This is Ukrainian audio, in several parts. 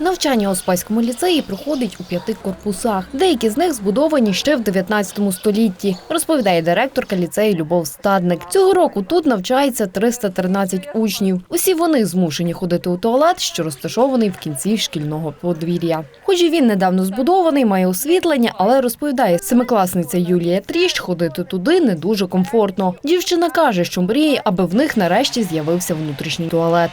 Навчання у Спаському ліцеї проходить у п'яти корпусах. Деякі з них збудовані ще в 19 столітті, розповідає директорка ліцею Любов Стадник. Цього року тут навчається 313 учнів. Усі вони змушені ходити у туалет, що розташований в кінці шкільного подвір'я. Хоч і він недавно збудований, має освітлення, але розповідає семикласниця Юлія Тріщ, ходити туди не дуже комфортно. Дівчина каже, що мріє, аби в них нарешті з'явився внутрішній туалет.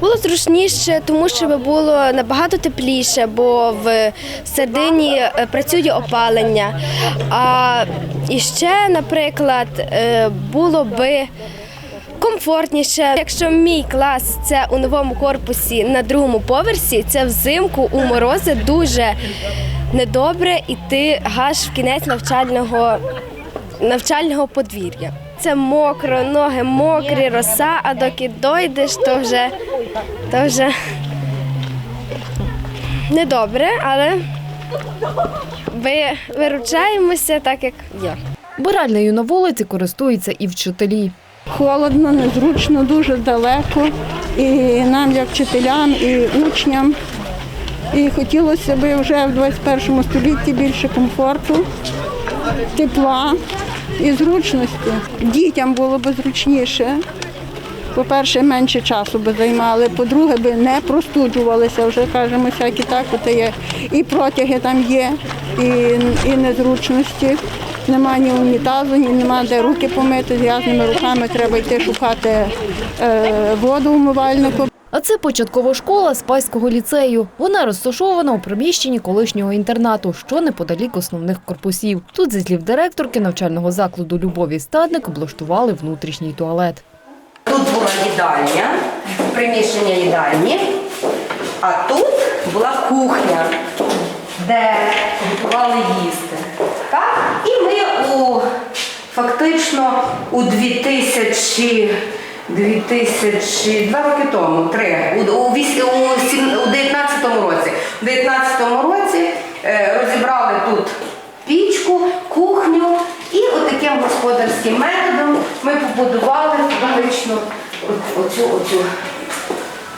Було зручніше, тому що було набагато тепліше, бо в середині е, працює опалення. А ще, наприклад, е, було би комфортніше. Якщо мій клас це у новому корпусі на другому поверсі, це взимку у морози дуже недобре іти аж в кінець навчального, навчального подвір'я. Це мокро, ноги мокрі, роса, а доки дойдеш, то вже, то вже недобре, але ви виручаємося так, як є. Биральнею на вулиці користуються і вчителі. Холодно, незручно, дуже далеко. І нам, як вчителям, і учням. І хотілося б вже в 21 столітті більше комфорту, тепла і зручності. Дітям було б зручніше. По-перше, менше часу би займали, по-друге, би не простуджувалися, вже кажемо, всякі так, от є. І протяги там є, і, і незручності. Нема ні унітазу, ні нема де руки помити, з руками треба йти шукати е, воду умивальнику. А це початкова школа Спаського ліцею. Вона розташована у приміщенні колишнього інтернату, що неподалік основних корпусів. Тут, зі слів директорки навчального закладу Любові Стадник, облаштували внутрішній туалет. Тут була їдальня, приміщення їдальні, а тут була кухня, де готували їсти. Так? І ми у фактично у 2000, 2000 два роки тому, три, у, у, у, у 19-му році. У 19-му році е, розібрали тут пічку, кухню господарським методом ми побудували фактично от- оцю, оцю,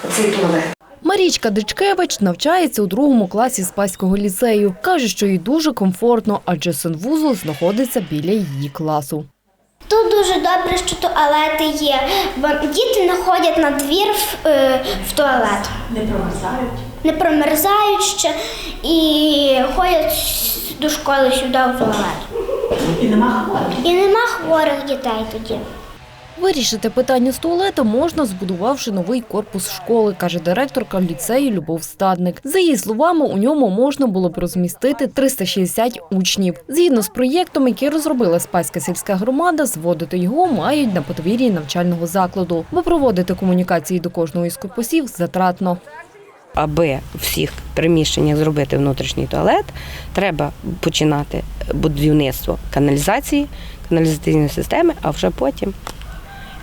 оцей туалет. Марічка Дичкевич навчається у другому класі Спаського ліцею. Каже, що їй дуже комфортно, адже санвузол знаходиться біля її класу. Тут дуже добре, що туалети є, бо діти не ходять на двір в, е, в туалет. Не промерзають. Не промерзають ще і ходять до школи сюди в туалет. І нема хворих. І нема хворих дітей тоді. Вирішити питання з туалетом можна, збудувавши новий корпус школи, каже директорка ліцею Любов Стадник. За її словами, у ньому можна було б розмістити 360 учнів. Згідно з проєктом, який розробила Спаська сільська громада, зводити його мають на подвір'ї навчального закладу, бо проводити комунікації до кожного із корпусів затратно. Аби всіх приміщеннях зробити внутрішній туалет, треба починати будівництво каналізації, каналізаційної системи, а вже потім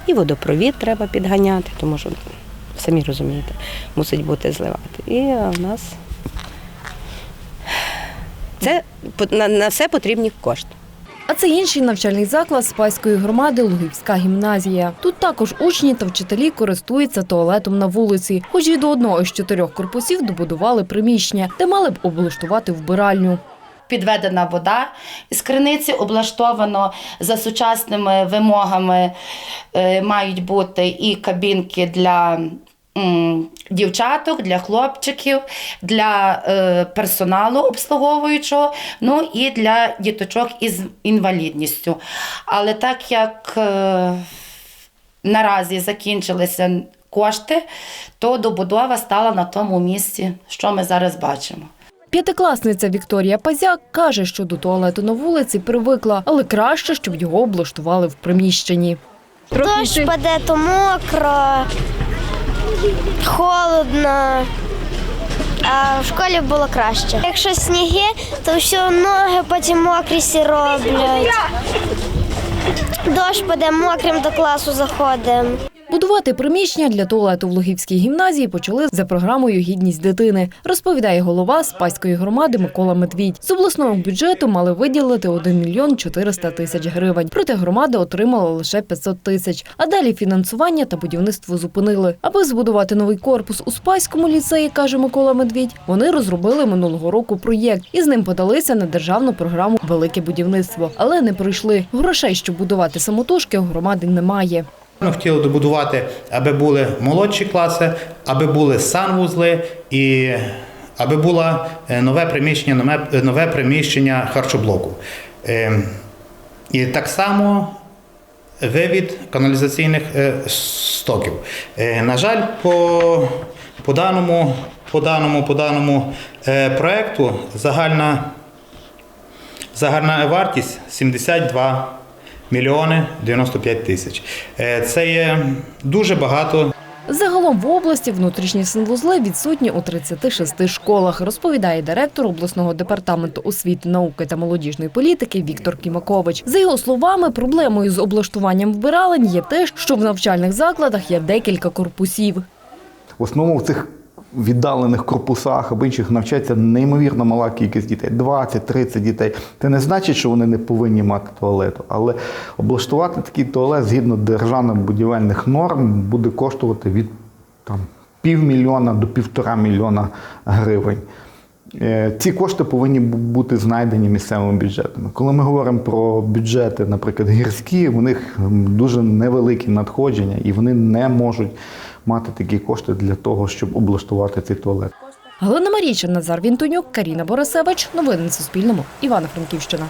і водопровід треба підганяти, тому що самі розумієте, мусить бути зливати. І в нас це на, на все потрібні кошти. А це інший навчальний заклад Спаської громади Лугівська гімназія. Тут також учні та вчителі користуються туалетом на вулиці, хоч і до одного з чотирьох корпусів добудували приміщення, де мали б облаштувати вбиральню. підведена вода із криниці, облаштовано за сучасними вимогами. Е, Мають бути і кабінки для дівчаток, для хлопчиків, для е, персоналу обслуговуючого, ну і для діточок із інвалідністю. Але так як е, наразі закінчилися кошти, то добудова стала на тому місці, що ми зараз бачимо. П'ятикласниця Вікторія Пазяк каже, що до туалету на вулиці привикла, але краще, щоб його облаштували в приміщенні. Дощ паде, то мокро, холодно. А в школі було краще. Якщо сніги, то все ноги потім мокрі роблять. Дощ паде, мокрим до класу заходимо. Будувати приміщення для туалету в Лугівській гімназії почали за програмою Гідність дитини, розповідає голова Спаської громади Микола Медвідь. З обласного бюджету мали виділити 1 мільйон 400 тисяч гривень. Проте громада отримала лише 500 тисяч. А далі фінансування та будівництво зупинили. Аби збудувати новий корпус у Спаському ліцеї, каже Микола Медвідь, вони розробили минулого року проєкт і з ним подалися на державну програму Велике будівництво, але не пройшли. Грошей, щоб будувати самотужки, у громади немає. Ми хотіли добудувати, аби були молодші класи, аби були санвузли і аби було е, нове приміщення, нове, нове приміщення харчоблоку. Е, І так само вивід каналізаційних е, стоків. Е, На жаль, по, по даному, по даному, по даному е, проекту загальна Загальна вартість 72 мільйони 95 тисяч. Е, Це є дуже багато. Загалом в області внутрішні санвузли відсутні у 36 школах, розповідає директор обласного департаменту освіти, науки та молодіжної політики Віктор Кімакович. За його словами, проблемою з облаштуванням вбиралень є те, що в навчальних закладах є декілька корпусів. В основному в цих віддалених корпусах або інших навчається неймовірно мала кількість дітей 20-30 дітей. Це не значить, що вони не повинні мати туалету, але облаштувати такий туалет згідно державних будівельних норм буде коштувати від там, півмільйона до півтора мільйона гривень. Е, Ці кошти повинні бути знайдені місцевими бюджетами. Коли ми говоримо про бюджети, наприклад, гірські, у них дуже невеликі надходження, і вони не можуть мати такі кошти для того, щоб облаштувати цей туалет. Галина Марійчина, Назар Вінтонюк, Каріна Борисевич. Новини на Суспільному. Івано-Франківщина.